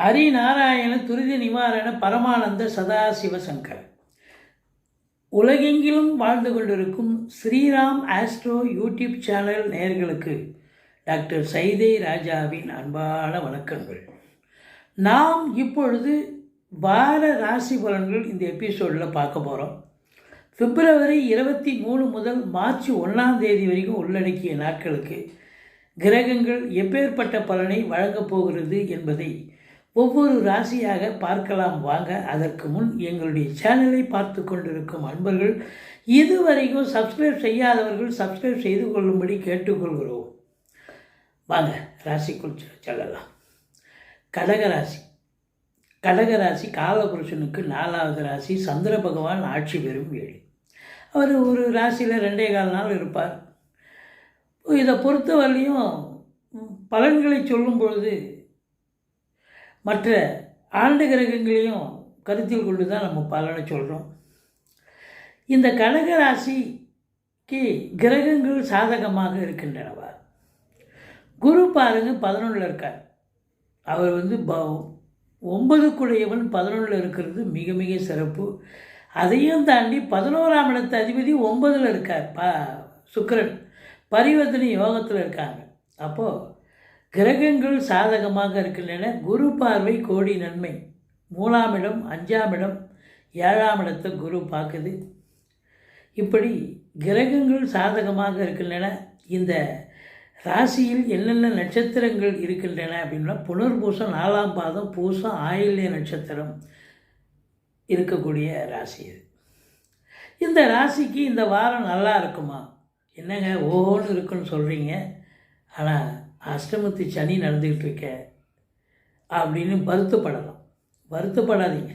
ஹரிநாராயண துரித நிவாரண பரமானந்த சதாசிவசங்கர் உலகெங்கிலும் வாழ்ந்து கொண்டிருக்கும் ஸ்ரீராம் ஆஸ்ட்ரோ யூடியூப் சேனல் நேயர்களுக்கு டாக்டர் சைதை ராஜாவின் அன்பான வணக்கங்கள். நாம் இப்பொழுது வார ராசி பலன்கள் இந்த எபிசோடில் பார்க்க போகிறோம் பிப்ரவரி இருபத்தி மூணு முதல் மார்ச் ஒன்றாம் தேதி வரைக்கும் உள்ளடக்கிய நாட்களுக்கு கிரகங்கள் எப்பேற்பட்ட பலனை வழங்கப் போகிறது என்பதை ஒவ்வொரு ராசியாக பார்க்கலாம் வாங்க. அதற்கு முன் எங்களுடைய சேனலை பார்த்து கொண்டிருக்கும் அன்பர்கள் இதுவரைக்கும் சப்ஸ்கிரைப் செய்யாதவர்கள் சப்ஸ்கிரைப் செய்து கொள்ளும்படி கேட்டுக்கொள்கிறோம். வாங்க ராசிக்குள் செல்லலாம். கடகராசி கடகராசி காலபுருஷனுக்கு நாலாவது ராசி சந்திர பகவான் ஆட்சி பெறும் ஏழு. அவர் ஒரு ராசியில் ரெண்டே கால் நாள் இருப்பார். இதை பொறுத்தவரையிலையும் பலன்களை சொல்லும் பொழுது மற்ற ஆண்டு கிரகங்களையும் கருத்தில் கொண்டு தான் நம்ம பலனை சொல்கிறோம் இந்த கடக ராசிக்கு கிரகங்கள் சாதகமாக இருக்கின்றனவா? குரு பாருங்க பதினொன்றில் இருக்கார். அவர் வந்து ப ஒன்பதுக்குடையவன் பதினொன்றில் இருக்கிறது மிக மிக சிறப்பு. அதையும் தாண்டி பதினோராம் இடத்து அதிபதி ஒன்பதில் இருக்கார். பா சுக்கரன். பரிவர்த்தனை யோகத்தில் இருக்காங்க. அப்போது கிரகங்கள் சாதகமாக இருக்கின்றன. குரு பார்வை கோடி நன்மை. மூணாம் இடம் அஞ்சாம் இடம் ஏழாம் இடத்தை குரு பார்க்குது. இப்படி கிரகங்கள் சாதகமாக இருக்கின்றன. இந்த ராசியில் என்னென்ன நட்சத்திரங்கள் இருக்கின்றன அப்படின்னா புனர்பூசம் நாலாம் பாதம் பூசம் ஆயில்ய நட்சத்திரம் இருக்கக்கூடிய ராசி இது. இந்த ராசிக்கு இந்த வாரம் நல்லா இருக்குமா? என்னங்க ஓஹோன்னு இருக்குன்னு சொல்கிறீங்க ஆனால் அஷ்டமத்து சனி நடந்துக்கிட்டு இருக்க அப்படின்னு வருத்தப்படலாம். வருத்தப்படாதீங்க.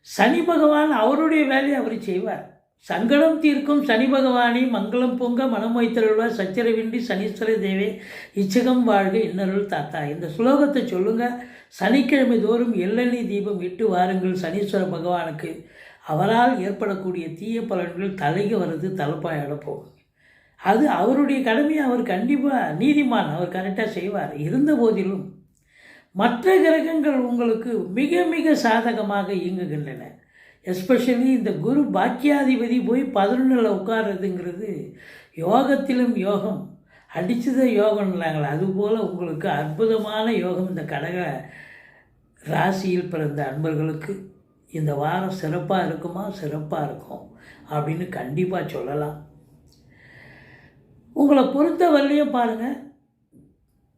சனி பகவான் அவருடைய வேலையை அவர் செய்வார். சங்கடம் தீர்க்கும் சனி பகவானே மங்களம் பொங்க மனம் வைத்தருள்வார். சச்சரவின்றி சனீஸ்வர தேவே இச்சகம் வாழ்க இன்னருள் தாத்தா. இந்த ஸ்லோகத்தை சொல்லுங்கள் சனிக்கிழமை தோறும் எள்ளெண்ணெய் தீபம் இட்டு வாருங்கள். சனீஸ்வர பகவானுக்கு அவரால் ஏற்படக்கூடிய தீய பலன்கள் தலைக்கு வருது தலைப்பாய் அடைப்போம் அது அவருடைய கடமையை அவர் கண்டிப்பாக நீதிமான் அவர் கரெக்டாக செய்வார். இருந்த போதிலும் மற்ற கிரகங்கள் உங்களுக்கு மிக மிக சாதகமாக இயங்குகின்றன. எஸ்பெஷலி இந்த குரு பாக்கியாதிபதி போய் பதினொன்றில் உட்கார்றதுங்கிறது யோகத்திலும் யோகம். அடிச்சத யோகம்லாங்களா அதுபோல் உங்களுக்கு அற்புதமான யோகம் இந்த கடக ராசியில் பிறந்த அன்பர்களுக்கு. இந்த வாரம் சிறப்பாக இருக்குமா? சிறப்பாக இருக்கும். அப்படின்னு கண்டிப்பாக சொல்லலாம். உங்களை பொறுத்த வரலையும் பாருங்கள்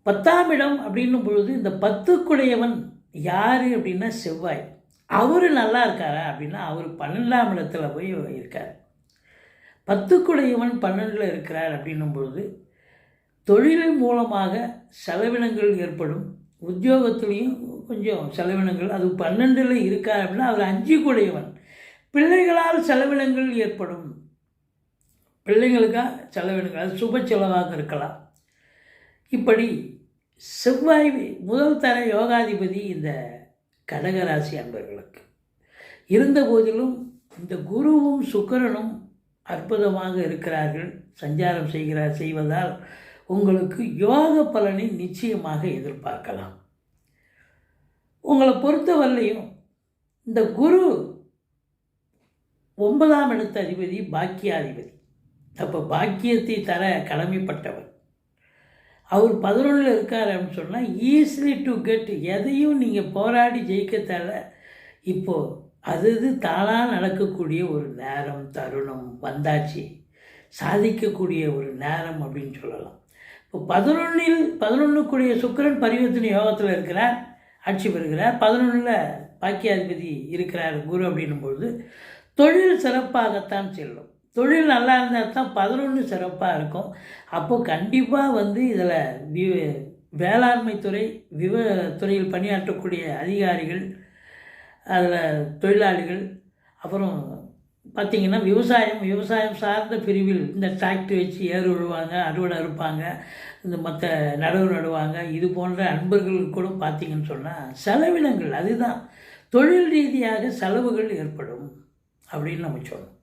பத்தாம் இடம் அப்படின்னும் பொழுது இந்த பத்துக்குடையவன் யார் அப்படின்னா செவ்வாய். அவர் நல்லா இருக்காரா அப்படின்னா அவர் பன்னெண்டாம் இடத்துல போய் இருக்கார். பத்துக்குடையவன் பன்னெண்டில் இருக்கிறார் அப்படின்னும் பொழுது தொழில் மூலமாக செலவினங்கள் ஏற்படும். உத்தியோகத்துலேயும் கொஞ்சம் செலவினங்கள். அது பன்னெண்டில் இருக்கார் அப்படின்னா அவர் அஞ்சு கூடையவன் பிள்ளைகளால் செலவினங்கள் ஏற்படும். பிள்ளைங்களுக்காக செலவினங்கள் அது சுப செலவாக இருக்கலாம். இப்படி செவ்வாய் முதல் தர யோகாதிபதி இந்த கடகராசி அன்பர்களுக்கு. இருந்த போதிலும் இந்த குருவும் சுக்கரனும் அற்புதமாக இருக்கிறார்கள். சஞ்சாரம் செய்கிறார் செய்வதால் உங்களுக்கு யோக பலனை நிச்சயமாக எதிர்பார்க்கலாம். உங்களை பொறுத்தவரையிலையும் இந்த குரு ஒன்பதாம் இடத்த அதிபதி பாக்கியாதிபதி. அப்போ பாக்கியத்தை தர கடமைப்பட்டவர் அவர் பதினொன்றில் இருக்கார் அப்படின்னு சொன்னால் ஈஸிலி டு கெட் எதையும் நீங்கள் போராடி ஜெயிக்க தர இப்போது அது இது தானாக நடக்கக்கூடிய ஒரு நேரம் தருணம் வந்தாச்சு. சாதிக்கக்கூடிய ஒரு நேரம் அப்படின்னு சொல்லலாம். இப்போ பதினொன்றில் பதினொன்றுக்குரிய சுக்கிரன் பரிவர்த்தனை யோகத்தில் இருக்கிறார் ஆட்சி பெறுகிறார். பதினொன்றில் பாக்கியாதிபதி இருக்கிறார் குரு அப்படின்னும் பொழுது தொழில் சிறப்பாகத்தான் செல்லும். தொழில் நல்லா இருந்தால் தான் பதினொன்று சிறப்பாக இருக்கும். அப்போது கண்டிப்பாக வந்து இதில் வி வேளாண்மை துறை விவ துறையில் பணியாற்றக்கூடிய அதிகாரிகள் அதில் தொழிலாளிகள் அப்புறம் பார்த்திங்கன்னா விவசாயம் விவசாயம் சார்ந்த பிரிவில் இந்த டிராக்டர் வச்சு ஏறு விழுவாங்க அறுவடை அறுப்பாங்க இந்த மற்ற நடவு நடுவாங்க இது போன்ற அன்பர்களுக்கு கூட பார்த்திங்கன்னு சொன்னால் செலவினங்கள் அதுதான் தொழில் ரீதியாக செலவுகள் ஏற்படும் அப்படின்னு நம்ம சொல்லணும்.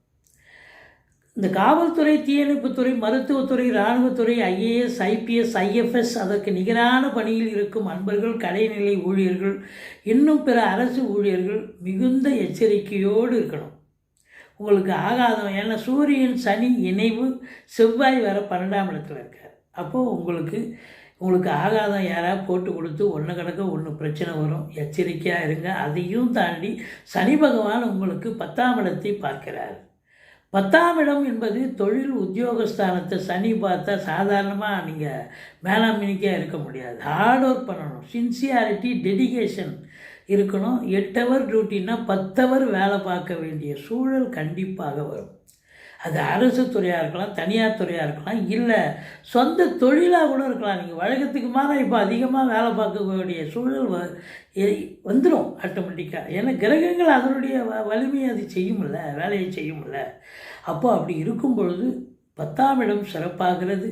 இந்த காவல்துறை தீயணைப்புத்துறை மருத்துவத்துறை இராணுவத்துறை ஐஏஎஸ் ஐபிஎஸ் ஐஎஃப்எஸ் அதற்கு நிகரான பணியில் இருக்கும் அன்பர்கள் கடைநிலை ஊழியர்கள் இன்னும் பிற அரசு ஊழியர்கள் மிகுந்த எச்சரிக்கையோடு இருக்கணும். உங்களுக்கு ஆகாதம் ஏன்னா சூரியன் சனி இணைவு செவ்வாய் வர பன்னெண்டாம் இடத்துல இருக்கார். அப்போது உங்களுக்கு உங்களுக்கு ஆகாதம் யாராவது போட்டு கொடுத்து ஒன்று கணக்க ஒன்று பிரச்சனை வரும். எச்சரிக்கையாக இருங்க. அதையும் தாண்டி சனி பகவான் உங்களுக்கு பத்தாம் இடத்தை பார்க்கிறார். பத்தாம் இடம் என்பது தொழில் உத்தியோகஸ்தானத்தை சனி பார்த்தா சாதாரணமாக நீங்கள் மேலாண்மைக்காக இருக்க முடியாது. ஹார்ட் ஒர்க் பண்ணணும். சின்சியாரிட்டி டெடிகேஷன் இருக்கணும். எட்டு ஹவர் டியூட்டின்னா பத்தவர் வேலை பார்க்க வேண்டிய சூழல் கண்டிப்பாக வரும். அது அரசு துறையாக இருக்கலாம் தனியார் துறையாக இருக்கலாம் இல்லை சொந்த தொழிலாக கூட இருக்கலாம். நீங்கள் வழக்கத்துக்கு மாற இப்போ அதிகமாக வேலை பார்க்கக்கூடிய சூழல் வந்துடும் ஆட்டோமேட்டிக்காக ஏன்னா கிரகங்கள் அதனுடைய வ வலிமையை அது செய்யுமில்ல வேலையை செய்யுமில்ல அப்போ அப்படி இருக்கும் பொழுது பத்தாம் இடம் சிறப்பாகிறது.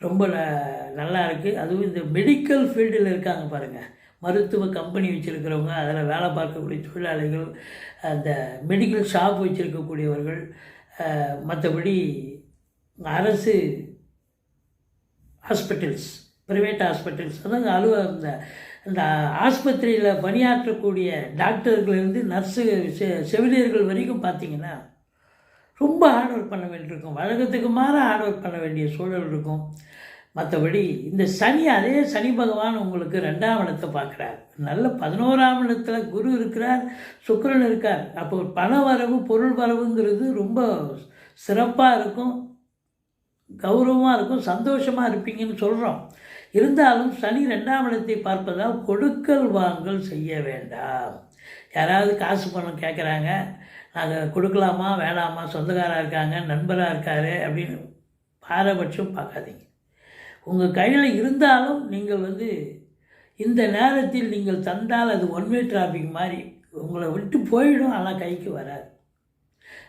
ரொம்ப ந- நல்லா இருக்குது அதுவும் இந்த மெடிக்கல் ஃபீல்டில் இருக்காங்க பாருங்கள் மருத்துவ கம்பெனி வச்சுருக்கிறவங்க அதில் வேலை பார்க்கக்கூடிய தொழிலாளிகள் அந்த மெடிக்கல் ஷாப் வச்சுருக்கக்கூடியவர்கள் மற்றபடி அரசு ஹாஸ்பிட்டல்ஸ் ப்ரைவேட் ஹாஸ்பிட்டல்ஸ் அதாவது அலுவ இந்த இந்த ஆஸ்பத்திரியில் பணியாற்றக்கூடிய டாக்டர்கள்லேருந்து நர்ஸு செ செவிலியர்கள் வரைக்கும் பார்த்தீங்கன்னா ரொம்ப ஹார்ட் ஒர்க் பண்ண வேண்டியிருக்கும். வழக்கத்துக்கு மாற ஹார்ட் ஒர்க் பண்ண வேண்டிய சூழல் இருக்கும். மற்றபடி இந்த சனி அதே சனி பகவான் உங்களுக்கு ரெண்டாம் இடத்தை பார்க்குறார். நல்ல பதினோராம் இடத்துல குரு இருக்கிறார் சுக்கரன் இருக்கார். அப்போ பண வரவு பொருள் வரவுங்கிறது ரொம்ப சிறப்பாக இருக்கும் கௌரவமாக இருக்கும் சந்தோஷமாக இருப்பீங்கன்னு சொல்கிறோம் இருந்தாலும் சனி ரெண்டாம் இடத்தை பார்ப்பதால் கொடுக்கல் வாங்கல் செய்ய வேண்டாம். யாராவது காசு பணம் கேட்குறாங்க நாங்கள் கொடுக்கலாமா வேணாமா சொந்தக்காராக இருக்காங்க நண்பராக இருக்காரு அப்படின்னு பாரபட்சம் பார்க்காதீங்க. உங்கள் கையில் இருந்தாலும் நீங்கள் வந்து இந்த நேரத்தில் நீங்கள் தந்தால் அது ஒன் வே டிராஃபிக் மாதிரி உங்களை விட்டு போயிடும் ஆனால் கைக்கு வராது.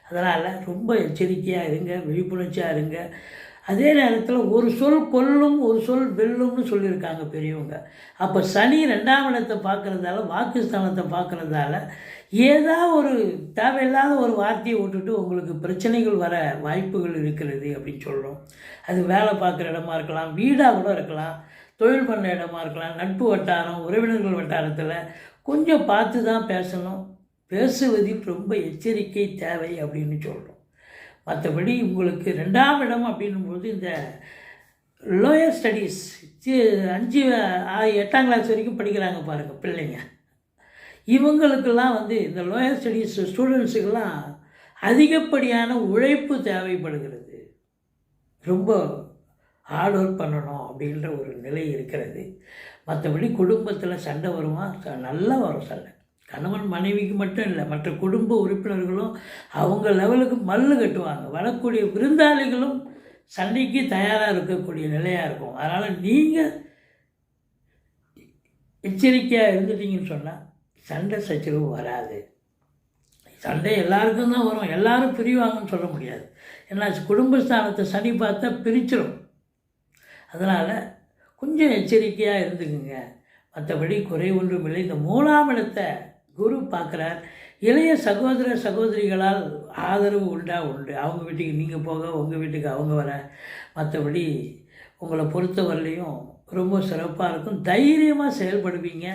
அதனால் ரொம்ப எச்சரிக்கையாக இருங்க விழிப்புணர்ச்சியாக இருங்க. அதே நேரத்தில் ஒரு சொல் கொல்லும் ஒரு சொல் வெல்லும்னு சொல்லியிருக்காங்க பெரியவங்க. அப்போ சனி ரெண்டாம் இடத்தை பார்க்குறதால வாக்குஸ்தானத்தை பார்க்குறதால ஏதா ஒரு தேவையில்லாத ஒரு வார்த்தையை விட்டுட்டு உங்களுக்கு பிரச்சனைகள் வர வாய்ப்புகள் இருக்கிறது அப்படின்னு சொல்கிறோம் அது வேலை பார்க்குற இடமா இருக்கலாம் வீடாக கூட இருக்கலாம் தொழில் பண்ண இடமா இருக்கலாம் நட்பு வட்டாரம் உறவினர்கள் வட்டாரத்தில் கொஞ்சம் பார்த்து தான் பேசணும். பேசுவதில் ரொம்ப எச்சரிக்கை தேவை அப்படின்னு சொல்கிறோம் மற்றபடி உங்களுக்கு ரெண்டாம் இடம் அப்படின்னும்போது இந்த லோயர் ஸ்டடீஸ் அஞ்சு எட்டாம் கிளாஸ் வரைக்கும் படிக்கிறாங்க பாருங்கள் பிள்ளைங்க. இவங்களுக்கெல்லாம் வந்து இந்த லோயர் ஸ்டடீஸ் ஸ்டூடெண்ட்ஸுக்கெல்லாம் அதிகப்படியான உழைப்பு தேவைப்படுகிறது. ரொம்ப ஹார்ட் ஒர்க் பண்ணணும் அப்படின்ற ஒரு நிலை இருக்கிறது. மற்றபடி குடும்பத்தில் சண்டை வருமா? நல்லா வரும் சண்டை. கணவன் மனைவிக்கு மட்டும் இல்லை மற்ற குடும்ப உறுப்பினர்களும் அவங்க லெவலுக்கு மல்லு கட்டுவாங்க. வரக்கூடிய விருந்தாளிகளும் சண்டைக்கு தயாராக இருக்கக்கூடிய நிலையாக இருக்கும். அதனால் நீங்கள் எச்சரிக்கையாக இருந்துட்டீங்கன்னு சொன்னால் சண்டை சச்சரவு வராது. சண்டை எல்லாருக்கும் தான் வரும். எல்லாரும் பிரிவாங்கன்னு சொல்ல முடியாது. ஏன்னா குடும்பஸ்தானத்தை சனி பார்த்தா பிரிச்சிடும் அதனால் கொஞ்சம் எச்சரிக்கையாக இருந்துக்குங்க. மற்றபடி குறை ஒன்றும் இல்லை. இந்த மூணாம் இடத்தை குரு பார்க்குறார். இளைய சகோதர சகோதரிகளால் ஆதரவு உண்டா? உண்டு. அவங்க வீட்டுக்கு நீங்கள் போக உங்கள் வீட்டுக்கு அவங்க வர. மற்றபடி உங்களை பொறுத்தவரையிலையும் ரொம்ப சிறப்பாக இருக்கும். தைரியமாக செயல்படுவீங்க.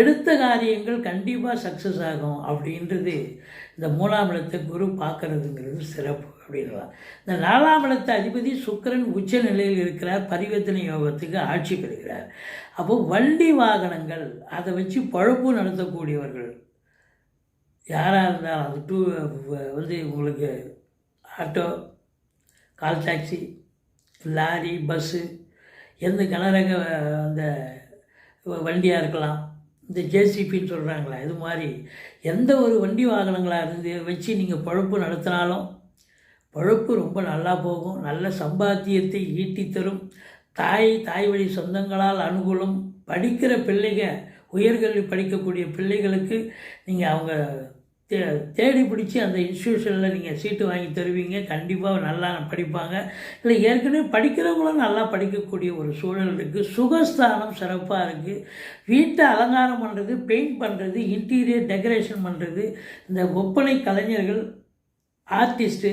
எடுத்த காரியங்கள் கண்டிப்பாக சக்ஸஸ் ஆகும் அப்படின்றது இந்த மூணாம் இடத்தை குரு பார்க்கறதுங்கிறது சிறப்பு அப்படின்லாம் இந்த நாலாம் இடத்த அதிபதி சுக்கிரன் உச்ச நிலையில் இருக்கிறார். பரிவர்த்தனை யோகத்துக்கு ஆட்சி பெறுகிறார். அப்போ வண்டி வாகனங்கள் அதை வச்சு பழப்பு நடத்தக்கூடியவர்கள் யாராக இருந்தாலும் அது டூ வந்து உங்களுக்கு auto call taxi lorry bus எந்த கனரக அந்த வண்டியாக இருக்கலாம். இந்த ஜேசிபின்னு சொல்கிறாங்களா இது மாதிரி எந்த ஒரு வண்டி வாகனங்களாக இருந்து வச்சு நீங்கள் பழப்பு நடத்தினாலும் பழப்பு ரொம்ப நல்லா போகும். நல்ல சம்பாத்தியத்தை ஈட்டி தரும். தாய் தாய் வழி சொந்தங்களால் அனுகூலம். படிக்கிற பிள்ளைங்க உயர்கல்வி படிக்கக்கூடிய பிள்ளைகளுக்கு நீங்கள் அவங்க தே தேடி பிடிச்சி அந்த இன்ஸ்டியூஷனில் நீங்கள் சீட்டு வாங்கி தருவீங்க. கண்டிப்பாக நல்லா படிப்பாங்க. இல்லை ஏற்கனவே படிக்கிறவங்களும் நல்லா படிக்கக்கூடிய ஒரு சூழல் இருக்குது சுகஸ்தானம் சிறப்பாக இருக்குது வீட்டை அலங்காரம் பண்ணுறது பெயிண்ட் பண்ணுறது இன்டீரியர் டெக்கரேஷன் பண்ணுறது இந்த ஒப்பனை கலைஞர்கள் ஆர்டிஸ்ட்டு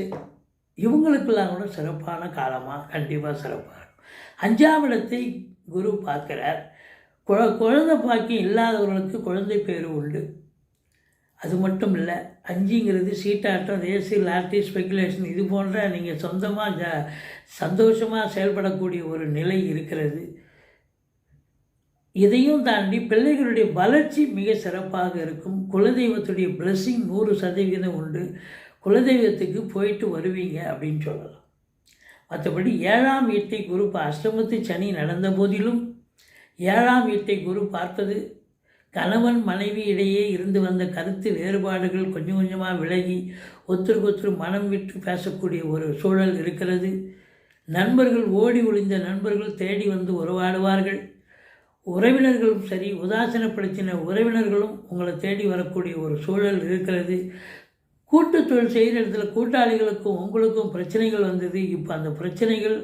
இவங்களுக்கெல்லாம் கூட சிறப்பான காலமாக கண்டிப்பாக சிறப்பாக இருக்கும். அஞ்சாம் இடத்தை குரு பார்க்குறார். குழ குழந்தை பாக்கியம் இல்லாதவர்களுக்கு குழந்தை பேர் உண்டு. அது மட்டும் இல்லை அஞ்சுங்கிறது சீட்டாட்டம் ரேஸு லாட்ரி ஸ்பெகுலேஷன் இது போன்ற நீங்கள் சொந்தமாக ஜ சந்தோஷமாக செயல்படக்கூடிய ஒரு நிலை இருக்கிறது. இதையும் தாண்டி பிள்ளைகளுடைய வளர்ச்சி மிக சிறப்பாக இருக்கும். குலதெய்வத்துடைய பிளஸ்ஸிங் நூறு சதவீதம் உண்டு. குலதெய்வத்துக்கு போயிட்டு வருவீங்க அப்படின்னு சொல்லலாம். மற்றபடி ஏழாம் வீட்டை குரு அஷ்டமத்து சனி நடந்த போதிலும் ஏழாம் வீட்டை குரு பார்ப்பது கணவன் மனைவி இடையே இருந்து வந்த கருத்து வேறுபாடுகள் கொஞ்சம் கொஞ்சமாக விலகி ஒருத்தருக்கு மனம் விட்டு பேசக்கூடிய ஒரு சூழல் இருக்கிறது. நண்பர்கள் ஓடி ஒளிந்த நண்பர்கள் தேடி வந்து உறவாடுவார்கள். உறவினர்களும் சரி உதாசீனப்படுத்தின உறவினர்களும் உங்களை தேடி வரக்கூடிய ஒரு சூழல் இருக்கிறது. கூட்டு தொழில் செய்கிற இடத்துல கூட்டாளிகளுக்கும் உங்களுக்கும் பிரச்சனைகள் வந்தது. இப்போ அந்த பிரச்சனைகள்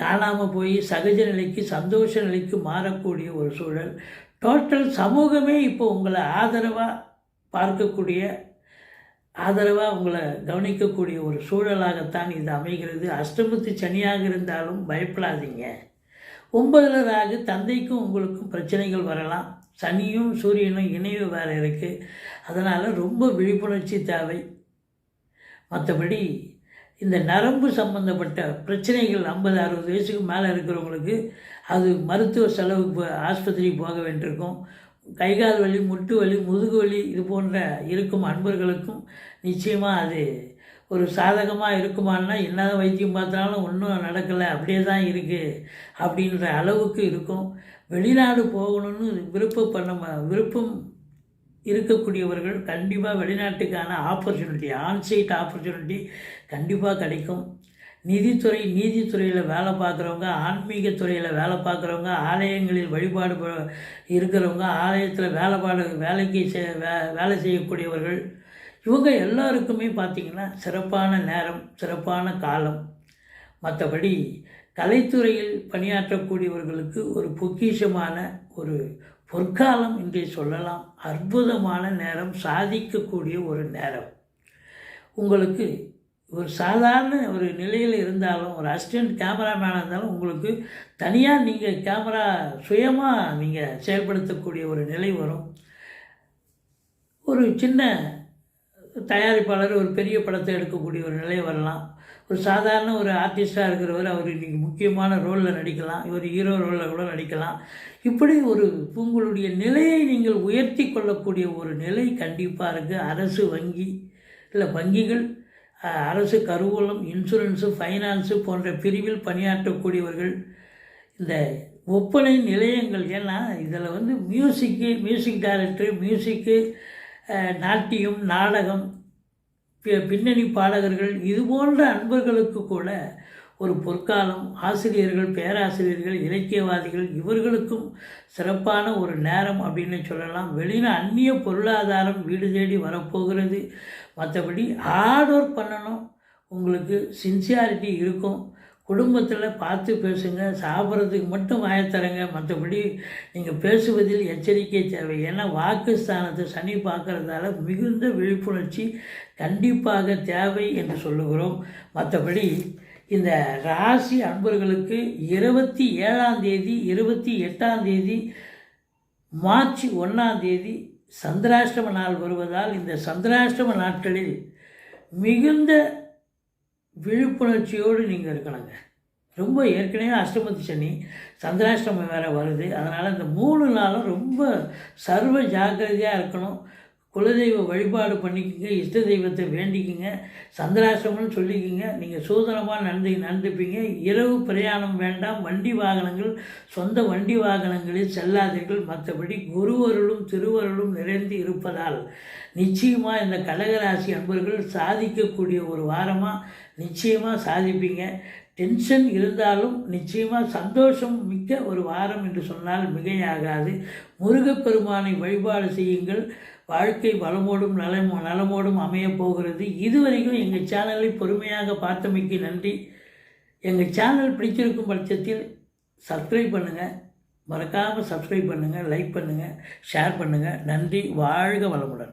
காணாமல் போய் சகஜ நிலைக்கு சந்தோஷ நிலைக்கு மாறக்கூடிய ஒரு சூழல். டோட்டல் சமூகமே இப்போ உங்களை ஆதரவாக பார்க்கக்கூடிய ஆதரவாக உங்களை கவனிக்கக்கூடிய ஒரு சூழலாகத்தான் இது அமைகிறது. அஷ்டமத்து சனியாக இருந்தாலும் பயப்படாதீங்க. ஒன்பதுல ராகு தந்தைக்கும் உங்களுக்கும் பிரச்சனைகள் வரலாம். சனியும் சூரியனும் இணைவு வேறு இருக்குது அதனால் ரொம்ப விழிப்புணர்ச்சி தேவை. மற்றபடி இந்த நரம்பு சம்பந்தப்பட்ட பிரச்சனைகள் ஐம்பது அறுபது வயசுக்கு மேலே இருக்கிறவங்களுக்கு அது மருத்துவ செலவுக்கு போ- ஆஸ்பத்திரி போக வேண்டியிருக்கும். கைகால் வலி முட்டு வலி முதுகு வலி இது போன்ற இருக்கும் அன்பர்களுக்கும் நிச்சயமாக அது ஒரு சாதகமாக இருக்குமான்னா என்னதான் வைத்தியம் பார்த்தாலும் ஒன்றும் நடக்கலை அப்படியே தான் இருக்குது அப்படின்ற அளவுக்கு இருக்கும். வெளிநாடு போகணும்னு விருப்பம் பண்ண விருப்பம் இருக்கக்கூடியவர்கள் கண்டிப்பாக வெளிநாட்டுக்கான ஆப்பர்ச்சுனிட்டி ஆன்சைட் ஆப்பர்ச்சுனிட்டி கண்டிப்பாக கிடைக்கும். நிதித்துறை நீதித்துறையில் வேலை பார்க்குறவங்க ஆன்மீக துறையில் வேலை பார்க்குறவங்க ஆலயங்களில் வழிபாடு இருக்கிறவங்க ஆலயத்தில் வேலைப்பாடு வேலைக்கு செ- வே வேலை செய்யக்கூடியவர்கள் இவங்க எல்லாருக்குமே பார்த்திங்கன்னா சிறப்பான நேரம் சிறப்பான காலம். மற்றபடி கலைத்துறையில் பணியாற்றக்கூடியவர்களுக்கு ஒரு பொக்கிஷமான ஒரு பொற்காலம் என்றே சொல்லலாம். அற்புதமான நேரம் சாதிக்கக்கூடிய ஒரு நேரம். உங்களுக்கு ஒரு சாதாரண ஒரு நிலையில் இருந்தாலும் ஒரு அசிஸ்டன்ட் கேமராமேனாக இருந்தாலும் உங்களுக்கு தனியாக நீங்கள் கேமரா சுயமாக நீங்கள் செயல்படுத்தக்கூடிய ஒரு நிலை வரும். ஒரு சின்ன தயாரிப்பாளர் ஒரு பெரிய படத்தை எடுக்கக்கூடிய ஒரு நிலை வரலாம். ஒரு சாதாரண ஒரு ஆர்டிஸ்டாக இருக்கிறவர் அவர் இன்றைக்கி முக்கியமான ரோலில் நடிக்கலாம். இவர் ஹீரோ ரோலில் கூட நடிக்கலாம். இப்படி ஒரு உங்களுடைய நிலையை நீங்கள் உயர்த்தி கொள்ளக்கூடிய ஒரு நிலை கண்டிப்பாக இருக்குது அரசு வங்கி இல்லை வங்கிகள் அரசு கருவூலம் இன்சூரன்ஸு ஃபைனான்ஸு போன்ற பிரிவில் பணியாற்றக்கூடியவர்கள் இந்த ஒப்பனை நிலையங்கள் ஏன்னா இதில் வந்து மியூசிக்கு மியூசிக் டைரக்டர் மியூசிக்கு நாட்டியம் நாடகம் பின்னணி பாடகர்கள் இது போன்ற அன்பர்களுக்கு கூட ஒரு பொற்காலம் ஆசிரியர்கள் பேராசிரியர்கள் இலக்கியவாதிகள் இவர்களுக்கும் சிறப்பான ஒரு நேரம் அப்படின்னு சொல்லலாம். வெளியில அந்நிய பொருளாதாரம் வீடு தேடி வரப்போகிறது. மற்றபடி ஹார்ட் ஒர்க் பண்ணணும். உங்களுக்கு சின்சியாரிட்டி இருக்கும். குடும்பத்தில் பார்த்து பேசுங்க சாப்பிட்றதுக்கு மட்டும் வாயத்தரங்க மற்றபடி நீங்கள் பேசுவதில் எச்சரிக்கை தேவை. ஏன்னா வாக்குஸ்தானத்தை சனி பார்க்கறதால மிகுந்த விழிப்புணர்ச்சி கண்டிப்பாக தேவை என்று சொல்லுகிறோம். மற்றபடி இந்த ராசி அன்பர்களுக்கு இருபத்தி ஏழாம் தேதி இருபத்தி எட்டாம் தேதி மார்ச் ஒன்றாம் தேதி சந்திராஷ்டம நாள் வருவதால் இந்த சந்திராஷ்டம நாட்களில் மிகுந்த விழிப்புணர்ச்சியோடு நீங்கள் இருக்கணுங்க. ரொம்ப ஏற்கனவே அஷ்டமத்து சனி சந்திராஷ்டமம் வேறு வருது. அதனால் இந்த மூணு நாளும் ரொம்ப சர்வ ஜாக்கிரதையாக இருக்கணும். குலதெய்வ வழிபாடு பண்ணிக்கோங்க இஷ்ட தெய்வத்தை வேண்டிக்குங்க சந்திராசிரமம்னு சொல்லிக்கோங்க நீங்கள் சூதனமாக நடந்து நடந்துப்பீங்க இரவு பிரயாணம் வேண்டாம் வண்டி வாகனங்கள் சொந்த வண்டி வாகனங்களில் செல்லாதீர்கள். மற்றபடி குருவருளும் திருவருளும் நிறைந்து இருப்பதால் நிச்சயமாக இந்த கடகராசி அன்பர்கள் சாதிக்கக்கூடிய ஒரு வாரமாக நிச்சயமாக சாதிப்பீங்க. டென்ஷன் இருந்தாலும் நிச்சயமாக சந்தோஷம் மிக்க ஒரு வாரம் என்று சொன்னால் மிகையாகாது. முருகப்பெருமானை வழிபாடு செய்யுங்கள். வாழ்க்கை வளமோடும் நலமோ நலமோடும் அமையப் போகிறது. இதுவரைக்கும் எங்கள் சேனலை பொறுமையாக பார்த்தமைக்கு நன்றி. எங்கள் சேனல் பிடிச்சிருக்கும் பட்சத்தில் சப்ஸ்கிரைப் பண்ணுங்கள் மறக்காமல் சப்ஸ்கிரைப் பண்ணுங்கள் லைக் பண்ணுங்கள் ஷேர் பண்ணுங்கள் நன்றி வாழ்க வளமுடன்.